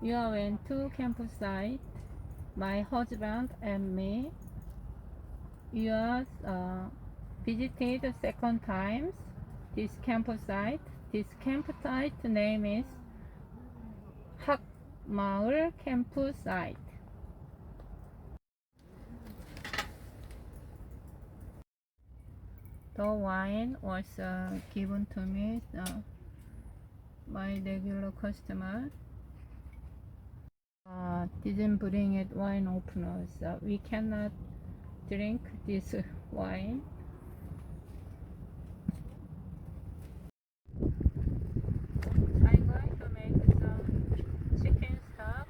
You went to campsite, my husband and me. You uh, visited second times this campsite. This campsite name is Hakmaul Campsite. The wine was uh, given to me uh, by regular customer. Uh, didn't bring it wine openers. Uh, we cannot drink this wine. I'm going to make some chicken stock.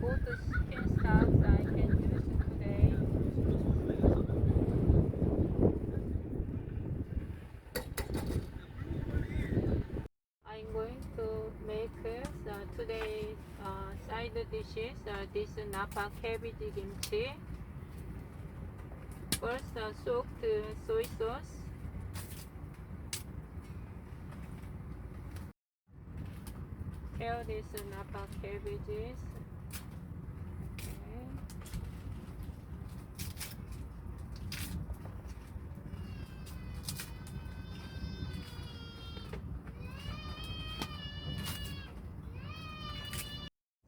Both the chicken stocks I can use today. I'm going to make uh, today uh, side dishes. Uh, this napa cabbage kimchi. First, uh, soaked uh, soy sauce. Peel this napa cabbages. Okay.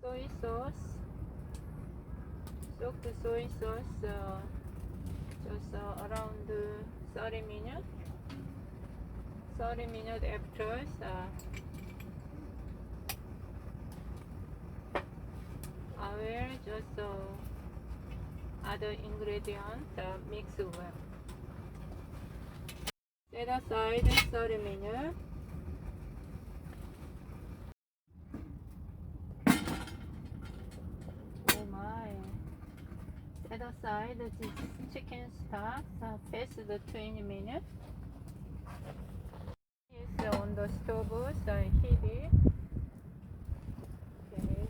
soy sauce. Soak the soy sauce uh, just uh, around uh, 30 minutes. 30 minutes after, uh, I will just uh, other ingredients uh, mix well. Set aside 30 minutes. Oh my. Set aside this chicken stock uh, past the 20 minutes. It's on the stove, so heat it. Okay.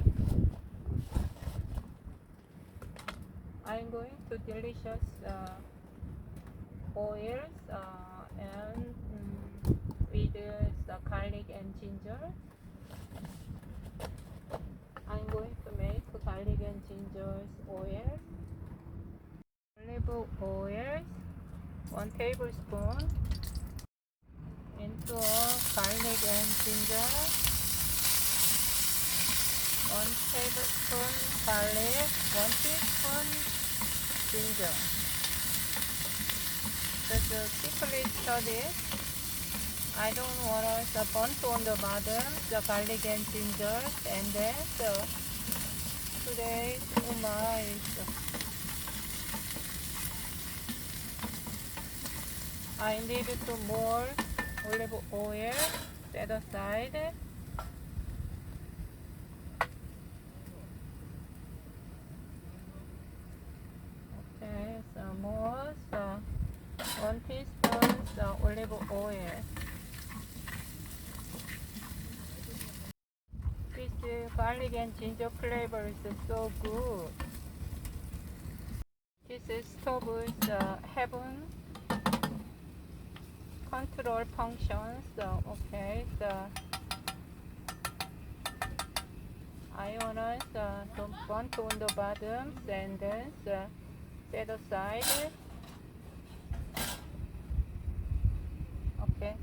I'm going to delicious uh, oils uh, and mm, with uh, garlic and ginger. I'm going to make garlic and ginger oil. Olive oil, one tablespoon. Into garlic and ginger. One tablespoon garlic, one teaspoon ginger. Just quickly stir this. I don't want to burnt on the bottom, the garlic and ginger, and then the today too much. I need to more olive oil set aside. Okay, so more, so one teaspoon so olive oil. This garlic and ginger flavor is so good. This is stove is uh, heaven control functions. So okay, I wanna uh, want on the bottom and then set aside. Okay.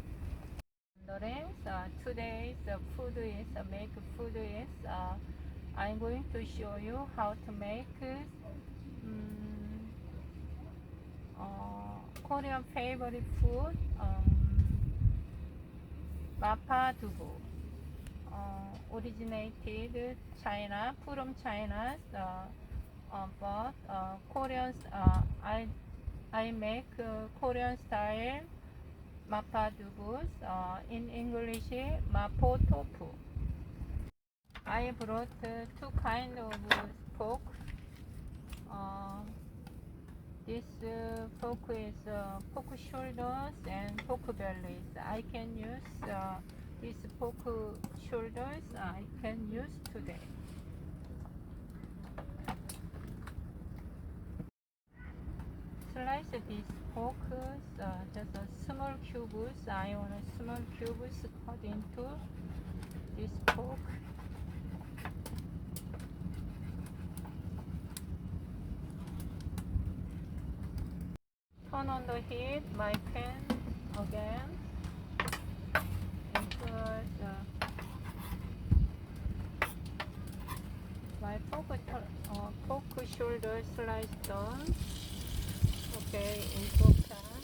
Wondering, uh, today's uh, food is uh, make food is uh, I'm going to show you how to make um, uh, Korean favorite food um, dubu uh, originated China from China uh, uh, but uh, Korean uh, I I make uh, Korean style dubus uh, in English Mapo tofu I brought uh, two kind of pork uh, this uh, pork is uh, shoulders and pork bellies. I can use uh, this pork shoulders. I can use today. Slice this pork, uh, just a small cubes. I want a small cubes cut into this pork. Turn on the heat, my pan again. And put uh, my pork, uh, pork shoulder sliced on. Okay, into pan.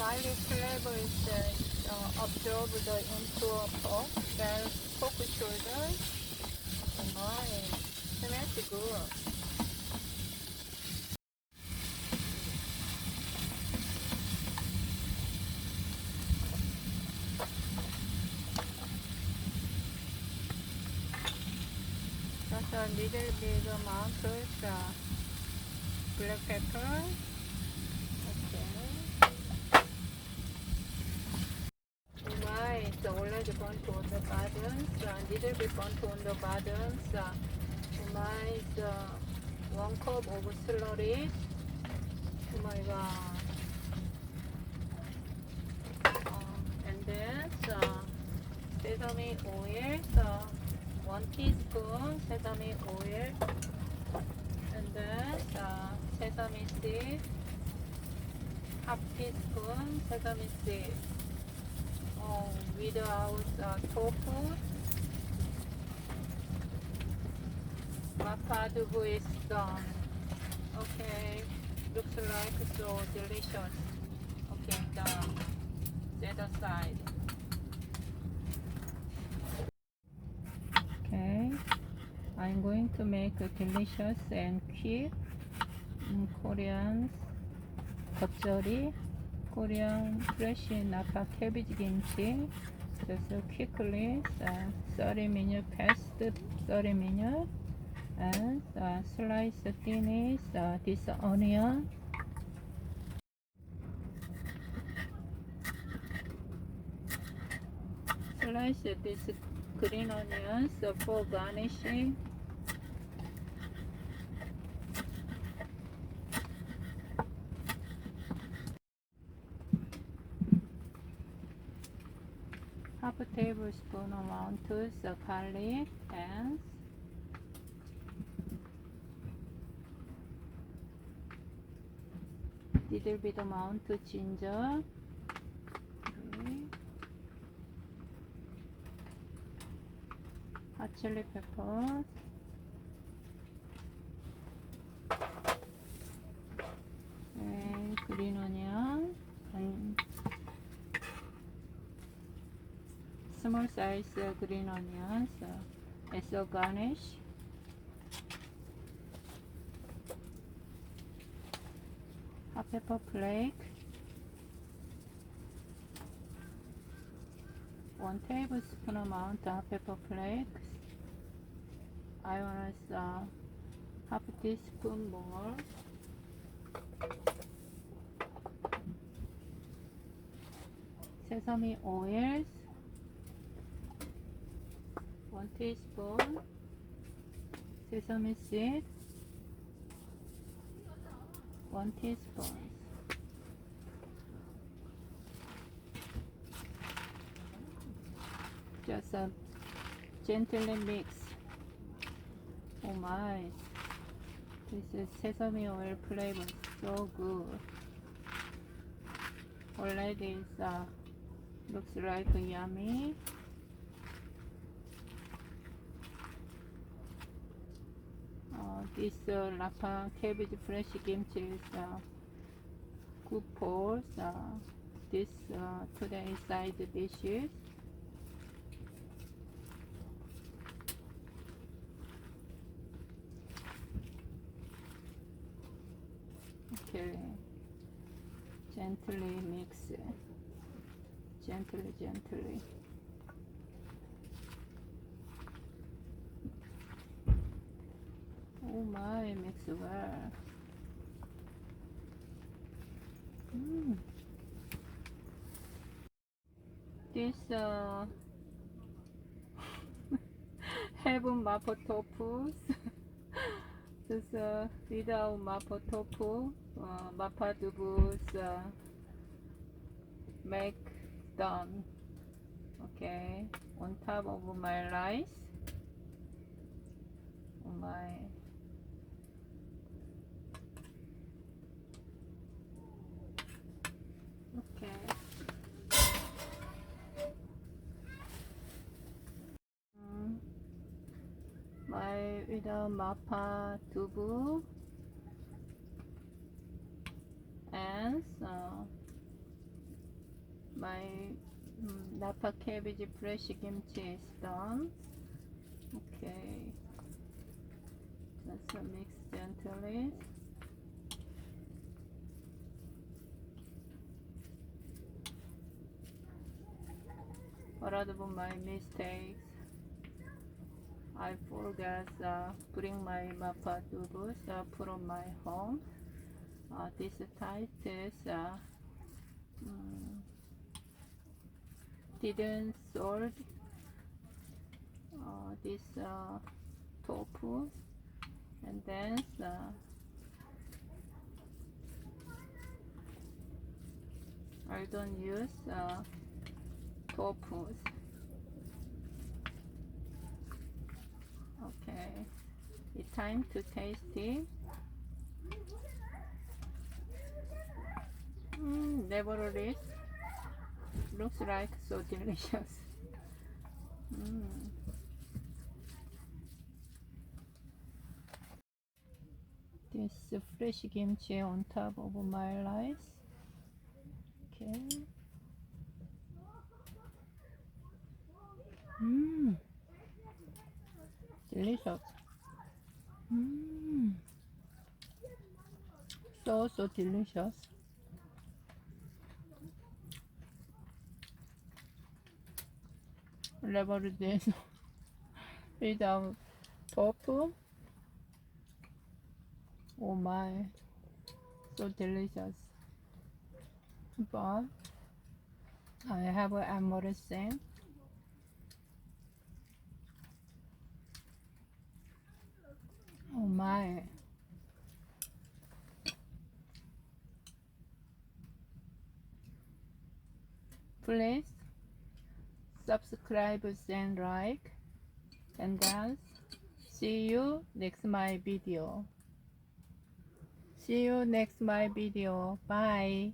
My garlic flavor is uh, absorbed into a pork, that pork shoulder. Oh my, smells good. Just a little bit amount of uh, black pepper. Okay. Right, so already burnt on the buttons, a little bit burnt on the buttons. Uh, right, uh, one cup of celery. Oh my god. Um, and then uh, sesame oil, uh, one teaspoon sesame oil. And then uh, sesame seed, half teaspoon sesame seed. Oh, without uh, tofu. Mapadubu is done. Okay, looks like so delicious. Okay, done. Set aside. Okay, I'm going to make a delicious and quick mm, Korean 겉절이 Korean fresh napa cabbage kimchi. Just quickly, uh, 30 minutes past 30 minutes. And uh, slice finish uh, this onion. Slice this green onions for garnishing. Half tablespoon amount of garlic and little bit amount of ginger okay. hot chili peppers small size uh, green onions uh, as a garnish. Hot pepper flake. One tablespoon amount of pepper flakes. I want uh, half teaspoon more. Sesame oils. One teaspoon. Sesame seed one teaspoon. Just gently mix. Oh my. This is sesame oil flavor. So good. Already it's, uh, looks like yummy Uh, this uh, lapa cabbage fresh kimchi is uh, good for uh, this uh, today side dishes. Okay, gently mix. Gently, gently. Oh my, mix well. This uh, heaven mapo tofu. this uh, without mapo tofu, uh, mapa dubu's uh, make done. Okay, on top of my rice, my okay. 음, my without mapa dubu and uh, my mm, napa cabbage fresh kimchi is done. Okay, uh, mix gently. What are the- my mistakes? I forgot uh, bring my mapa dubus uh, from my home. Uh, this tight is uh, mm, didn't sort uh, this uh, tofu and then uh, I don't use uh, tofu. Okay, it's time to taste it. Mm, nevertheless, looks like so delicious. Mm. This fresh kimchi on top of my rice. Okay. Delicious. Mmm. So, so delicious. 레버리지에서 without tofu. Oh my, so delicious. But I have a embarrassing. Oh my. Please subscribe and like and then see you next my video. See you next my video. Bye.